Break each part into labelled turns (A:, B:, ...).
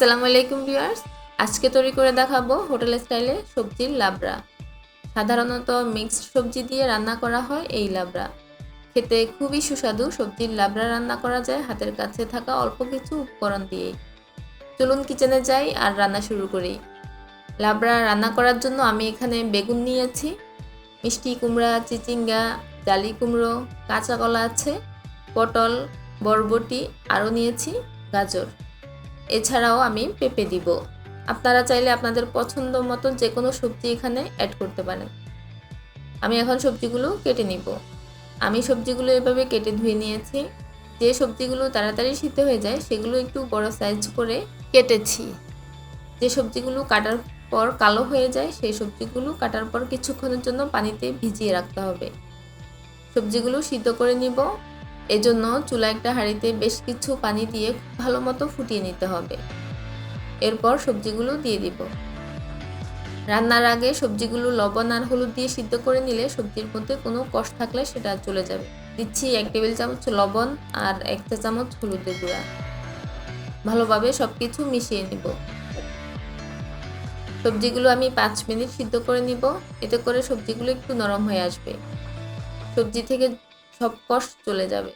A: আসসালামু আলাইকুম ভিউয়ার্স। আজকে তৈরি করে দেখাবো হোটেল স্টাইলে সবজির লাবড়া। সাধারণত মিক্সড সবজি দিয়ে রান্না করা হয় এই লাবড়া। খেতে খুবই সুস্বাদু সবজির লাবড়া রান্না করা যায় হাতের কাছে থাকা অল্প কিছু উপকরণ দিয়েই। চলুন কিচেনে যাই আর রান্না শুরু করি। লাবড়া রান্না করার জন্য আমি এখানে বেগুন নিয়েছি, মিষ্টি কুমড়া, চিচিঙ্গা, জালি কুমড়ো, কাঁচা কলা আছে, পটল, বরবটি আরও নিয়েছি, গাজর। এছাড়াও আমি পেঁপে দিব। আপনারা চাইলে আপনাদের পছন্দ মতো যে কোনো সবজি এখানে অ্যাড করতে পারেন। আমি এখন সবজিগুলো কেটে নিব। আমি সবজিগুলো এভাবে কেটে ধুয়ে নিয়েছি। যে সবজিগুলো তাড়াতাড়ি সিদ্ধ হয়ে যায়, সেগুলো একটু বড় সাইজ করে কেটেছি। যে সবজিগুলো কাটার পর কালো হয়ে যায়, সেই সবজিগুলো কাটার পর কিছুক্ষণের জন্য পানিতে ভিজিয়ে রাখতে হবে। সবজিগুলো সিদ্ধ করে নিব। এজন্য চুলা একটা হাঁড়িতে বেশ কিছু পানি দিয়ে ভালো মতো ফুটিয়ে নিতে হবে। এরপর সবজিগুলো দিয়ে দিব। রান্নার আগে সবজিগুলো লবণ আর হলুদ দিয়ে সিদ্ধ করে নিলে সবজির মধ্যে কোনো কষ থাকলে সেটা চলে যাবে। দিচ্ছি এক টেবিল চামচ লবণ আর এক চা চামচ হলুদের গুঁড়া। ভালোভাবে সব কিছু মিশিয়ে নিব। সবজিগুলো আমি পাঁচ মিনিট সিদ্ধ করে নিব। এতে করে সবজিগুলো একটু নরম হয়ে আসবে। সবজি থেকে সব কষ চলে যাবে।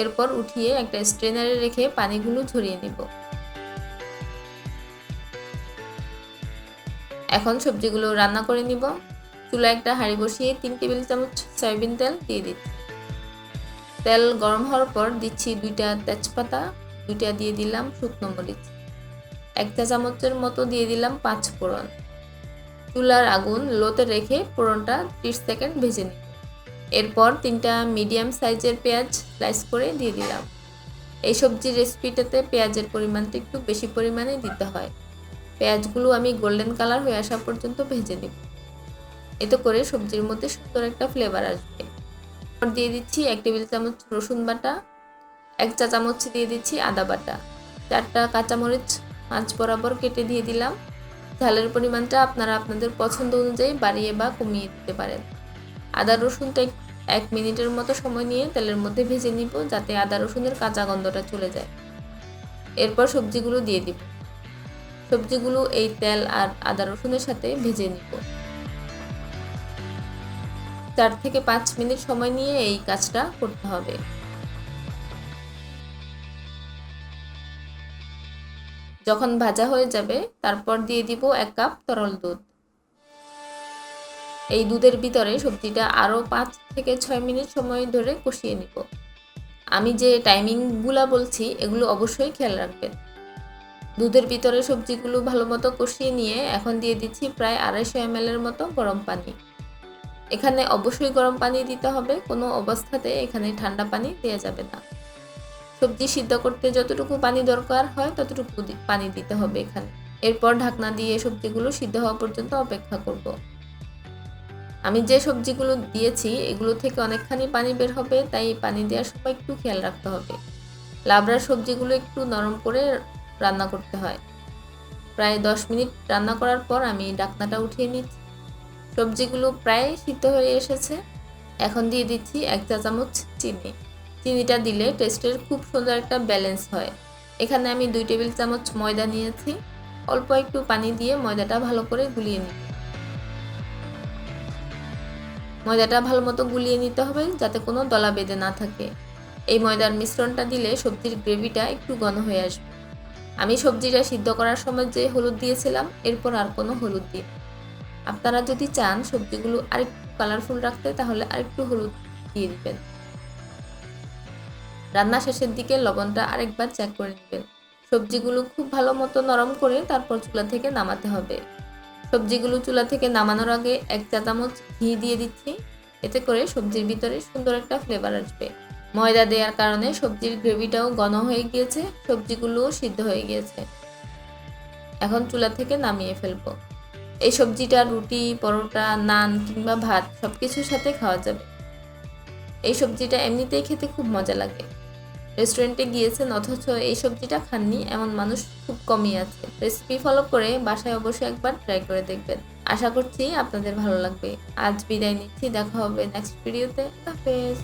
A: এরপর উঠিয়ে একটা স্ট্রেনারে রেখে পানিগুলো ঝরিয়ে নিব। এখন সবজিগুলো রান্না করে নিব। চুলা একটা হাঁড়ি বসিয়ে তিন টেবিল চামচ সয়াবিন তেল দিয়ে দিচ্ছি। তেল গরম হওয়ার পর দিচ্ছি দুইটা তেজপাতা, দুইটা দিয়ে দিলাম শুকনো মরিচ। এক চা চামচের মতো দিয়ে দিলাম পাঁচ ফোড়ন। চুলার আগুন লোতে রেখে ফোড়নটা ত্রিশ সেকেন্ড ভেজে নিব। এরপর তিনটা মিডিয়াম সাইজের পেঁয়াজ স্লাইস করে দিয়ে দিলাম। এই সবজির রেসিপিটাতে পেঁয়াজের পরিমাণটা একটু বেশি পরিমাণে দিতে হয়। পেঁয়াজগুলো আমি গোল্ডেন কালার হয়ে আসা পর্যন্ত ভেজে নেব। এতে করে সবজির মধ্যে সুন্দর একটা ফ্লেভার আসবে। দিয়ে দিচ্ছি এক টেবিল চামচ রসুন বাটা, এক চা চামচ দিয়ে দিচ্ছি আদা বাটা। চারটা কাঁচামরিচ মাছ বরাবর কেটে দিয়ে দিলাম। ঝালের পরিমাণটা আপনারা আপনাদের পছন্দ অনুযায়ী বাড়িয়ে বা কমিয়ে দিতে পারেন। আদা রসুনটা এক মিনিটের মতো সময় নিয়ে তেলের মধ্যে ভেজে নিব যাতে আদা রসুনের কাঁচা গন্ধটা চলে যায়। এরপর সবজিগুলো দিয়ে দিব। সবজিগুলো এই তেল আর আদা রসুনের সাথে ভেজে নিব। চার থেকে পাঁচ মিনিট সময় নিয়ে এই কাজটা করতে হবে। যখন ভাজা হয়ে যাবে, তারপর দিয়ে দিব এক কাপ তরল দুধ। এই দুধের ভিতরে সবজিটা আরও পাঁচ থেকে ছয় মিনিট সময় ধরে কষিয়ে নিব। আমি যে টাইমিংগুলো বলছি, এগুলো অবশ্যই খেয়াল রাখবেন। দুধের ভিতরে সবজিগুলো ভালো মতো কষিয়ে নিয়ে এখন দিয়ে দিচ্ছি প্রায় আড়াইশো এম এর মতো গরম পানি। এখানে অবশ্যই গরম পানি দিতে হবে, কোনো অবস্থাতে এখানে ঠান্ডা পানি দেওয়া যাবে না। সবজি সিদ্ধ করতে যতটুকু পানি দরকার হয়, ততটুকু পানি দিতে হবে এখানে। এরপর ঢাকনা দিয়ে সবজিগুলো সিদ্ধ হওয়া পর্যন্ত অপেক্ষা করব। আমি যে সবজিগুলো দিয়েছি, এগুলো থেকে অনেকখানি পানি বের হবে, তাই পানি দেওয়ার সময় একটু খেয়াল রাখতে হবে। লাবড়ার সবজিগুলো একটু নরম করে রান্না করতে হয়। প্রায় দশ মিনিট রান্না করার পর আমি ডাকনাটা উঠিয়ে নিচ্ছি। সবজিগুলো প্রায় সিদ্ধ হয়ে এসেছে। এখন দিয়ে দিচ্ছি এক চা চামচ চিনি। চিনিটা দিলে টেস্টের খুব সুন্দর একটা ব্যালেন্স হয়। এখানে আমি দুই টেবিল চামচ ময়দা নিয়েছি। অল্প একটু পানি দিয়ে ময়দাটা ভালো করে গুলিয়ে নিই ময়দাটা ভালো মতো গুলিয়ে নিতে হবে যাতে কোনো দলা বেঁধে না থাকে। এই ময়দার মিশ্রণটা দিলে সবজির গ্রেভিটা একটু ঘন হয়ে আসবে। আমি সবজিটা সিদ্ধ করার সময় যে হলুদ দিয়েছিলাম, এরপর আর কোনো হলুদ দিই আপনারা যদি চান সবজিগুলো আরেকটু কালারফুল রাখতে, তাহলে আরেকটু হলুদ দিয়ে দিবেন। রান্না শেষের দিকে লবণটা আরেকবার চেক করে নেবেন। সবজিগুলো খুব ভালো মতো নরম করে তারপর চুলা থেকে নামাতে হবে। সবজিগুলো চুলা থেকে নামানোর আগে এক চা চামচ ঘি দিয়ে দিচ্ছি। এতে করে সবজির ভিতরে সুন্দর একটা ফ্লেভার আসবে। ময়দা দেওয়ার কারণে সবজির গ্রেভিটাও ঘন হয়ে গিয়েছে, সবজিগুলোও সিদ্ধ হয়ে গিয়েছে। এখন চুলা থেকে নামিয়ে ফেলব। এই সবজিটা রুটি, পরোটা, নান কিংবা ভাত সব কিছুর সাথে খাওয়া যাবে। এই সবজিটা এমনিতেই খেতে খুব মজা লাগে। রেস্টুরেন্টে গিয়েছেন, অথচ এই সবজিটা খাননি। এমন মানুষ খুব কমই আছে। রেসিপি ফলো করে বাসায় অবশ্যই একবার ট্রাই করে দেখবেন। আশা করছি আপনাদের ভালো লাগবে। আজ বিদায় নিচ্ছি। দেখা হবে নেক্সট ভিডিওতে হাফেজ।